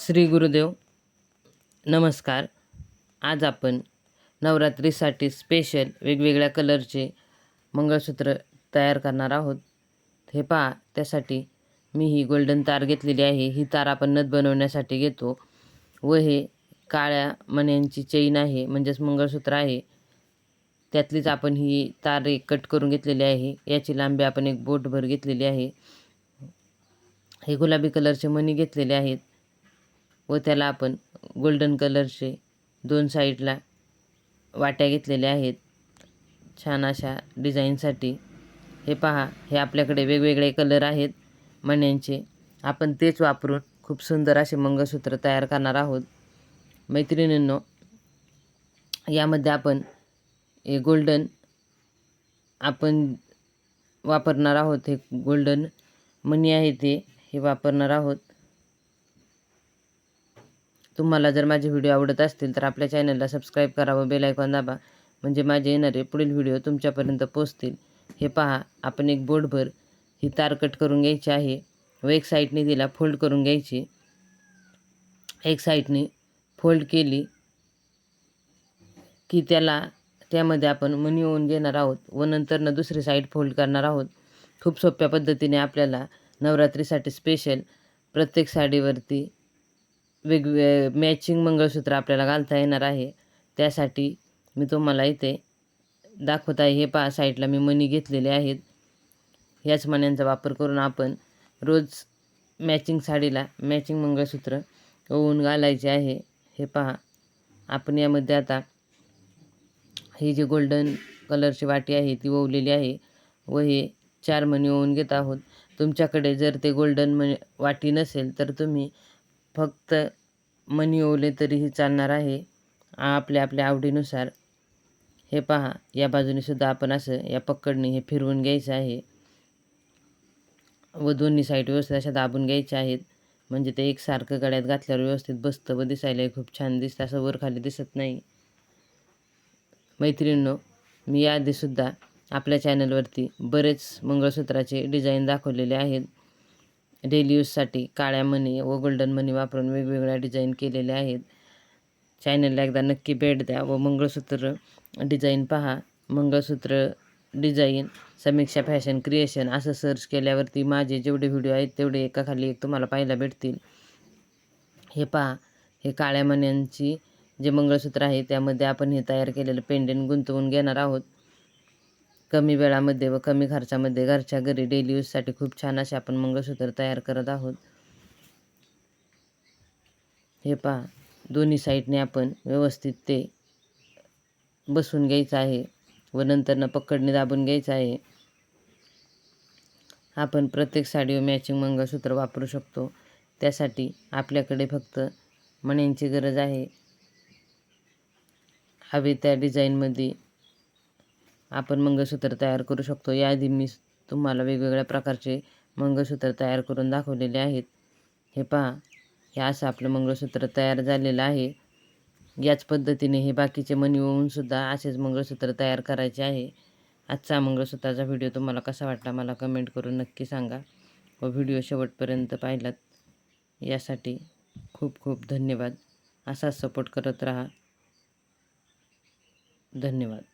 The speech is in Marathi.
श्री गुरुदेव नमस्कार. आज आपण नवरात्रीसाठी स्पेशल वेगवेगळ्या कलरचे मंगळसूत्र तयार करणार आहोत. हे पहा त्यासाठी मी ही गोल्डन तार घेतलेली आहे. ही तार आपण नथ बनवण्यासाठी घेतो. व हे काळ्या मण्यांची चेन आहे म्हणजेच मंगळसूत्र आहे. त्यातलीच आपण ही तार एक कट करून घेतलेली आहे. याची लांबी आपण एक बोटभर घेतलेली आहे. हे गुलाबी कलरचे मणी घेतलेले आहेत. व त्याला आपण गोल्डन कलरचे दोन साईडला वाट्या घेतलेल्या आहेत. छान अशा डिझाईनसाठी हे पहा हे आपल्याकडे वेगवेगळे कलर आहेत. मण्यांचे. आपण तेच वापरून खूप सुंदर असे मंगळसूत्र तयार करणार आहोत. मैत्रिणींनो यामध्ये आपण हे गोल्डन आपण वापरणार आहोत. हे गोल्डन मणी आहे ते हे वापरणार आहोत. तुम्हाला जर माझे व्हिडिओ आवडत असतील तर आपल्या चॅनलला सबस्क्राईब करा व बेलायकॉन दाबा. म्हणजे माझे येणारे पुढील व्हिडिओ तुमच्यापर्यंत पोचतील हे पहा आपण एक बोर्डभर ही तार कट करून घ्यायची आहे व एक साईडने तिला फोल्ड करून घ्यायची. एक साईडने फोल्ड केली की त्याला त्यामध्ये आपण मनी ओवून घेणार आहोत व नंतरनं दुसरी साईड फोल्ड करणार आहोत. खूप सोप्या पद्धतीने आपल्याला नवरात्रीसाठी स्पेशल प्रत्येक साडीवरती वेगवे मॅचिंग मंगळसूत्र आपल्याला घालता येणार आहे. त्यासाठी मी तुम्हाला इथे दाखवत आहे. हे पहा साईडला मी मणी घेतलेले आहेत. ह्याच मण्यांचा वापर करून आपण रोज मॅचिंग साडीला मॅचिंग मंगळसूत्र ओवून घालायचे आहे. हे पहा आपण यामध्ये आता ही जी गोल्डन कलरची वाटी आहे ती ओवलेली आहे व हे चार मणी ओवून घेत आहोत. तुमच्याकडे जर ते गोल्डन मणी वाटी नसेल तर तुम्ही फक्त मनी ओवले तरीही चालणार आहे. आपल्या आपल्या आवडीनुसार. हे पहा या बाजूने सुद्धा आपण असं या पकडणे हे फिरवून घ्यायचं आहे. व दोन्ही साईड व्यवस्थित अशा दाबून घ्यायच्या आहेत. म्हणजे ते एकसारखं गळ्यात घातल्यावर व्यवस्थित बसतं व दिसायलाही खूप छान दिसतं. असं वर खाली दिसत नाही. मैत्रिणींनो मी याआधीसुद्धा आपल्या चॅनलवरती बरेच मंगळसूत्राचे डिझाईन दाखवलेले आहेत. डेली यूजसाठी काळ्या मनी व गोल्डन मनी वापरून वेगवेगळ्या डिझाईन केलेल्या आहेत. चॅनलला एकदा नक्की भेट द्या व मंगळसूत्र डिझाईन पहा. Mangalsutra design Samiksha fashion creation असं सर्च केल्यावरती माझे जेवढे व्हिडिओ आहेत तेवढे एकाखाली एक तुम्हाला पाहायला भेटतील. हे पहा हे काळ्या मण्यांची जे मंगळसूत्र आहे त्यामध्ये आपण हे तयार केलेलं पेंडेंट गुंतवून घेणार आहोत. कमी वेळामध्ये व कमी खर्चामध्ये घरच्या घरी डेली यूजसाठी खूप छान असे आपण मंगळसूत्र तयार करत आहोत. हे पहा दोन्ही साईडने आपण व्यवस्थित ते बसून घ्यायचं आहे व नंतरनं पकडणे दाबून घ्यायचं आहे. आपण प्रत्येक साडीवर मॅचिंग मंगळसूत्र वापरू शकतो. त्यासाठी आपल्याकडे फक्त मण्यांची गरज आहे. हवे त्या डिझाईनमध्ये आपण मंगळसूत्र तयार करू शकतो. याआधी मी तुम्हाला वेगवेगळ्या प्रकारचे मंगळसूत्र तयार करून दाखवलेले आहेत. हे पहा हे असं आपलं मंगळसूत्र तयार झालेलं आहे. याच पद्धतीने हे बाकीचे मणी होऊनसुद्धा असेच मंगळसूत्र तयार करायचे आहे. आजचा मंगळसूत्राचा व्हिडिओ तुम्हाला कसा वाटला मला कमेंट करून नक्की सांगा व व्हिडिओ शेवटपर्यंत पाहिलात यासाठी खूप खूप धन्यवाद. असाच सपोर्ट करत राहा. धन्यवाद.